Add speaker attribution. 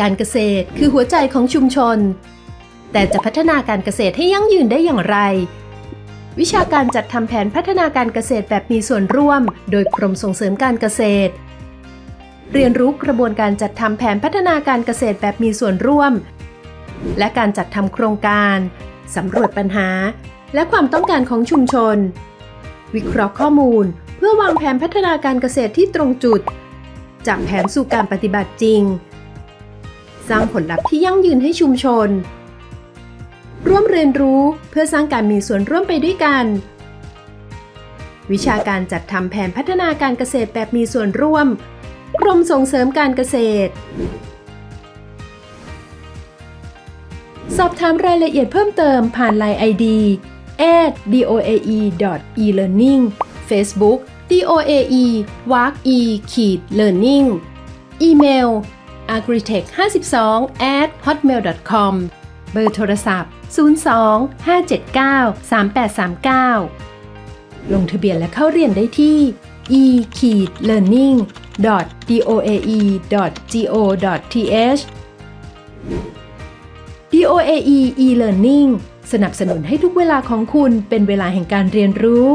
Speaker 1: การเกษตร คือหัวใจของชุมชน แต่จะพัฒนาการเกษตรให้ยั่งยืนได้อย่างไร วิชาการจัดทำแผนพัฒนาการเกษตรแบบมีส่วนร่วม โดยกรมส่งเสริมการเกษตร เรียนรู้กระบวนการจัดทำแผนพัฒนาการเกษตรแบบมีส่วนร่วม และการจัดทำโครงการสำรวจปัญหา และความต้องการของชุมชน วิเคราะห์ข้อมูล เพื่อวางแผนพัฒนาการเกษตรที่ตรงจุด จากแผนสู่การปฏิบัติจริง สร้างผลลัพธ์ที่ยั่งยืนให้ชุมชน ร่วมเรียนรู้เพื่อสร้างการมีส่วนร่วมไปด้วยกัน วิชาการจัดทำแผนพัฒนาการเกษตรแบบมีส่วนร่วม กรมส่งเสริมการเกษตร สอบถามรายละเอียดเพิ่มเติมผ่าน Line ID doae.elearning Facebook doae w a k e learning อีเมล agritech52 at hotmail.com เบอร์โทรศัพท์ 02 579 3839 ลงทะเบียนและเข้าเรียนได้ที่ e-learning.doae.go.th DOAE e-learning สนับสนุนให้ทุกเวลาของคุณเป็นเวลาแห่งการเรียนรู้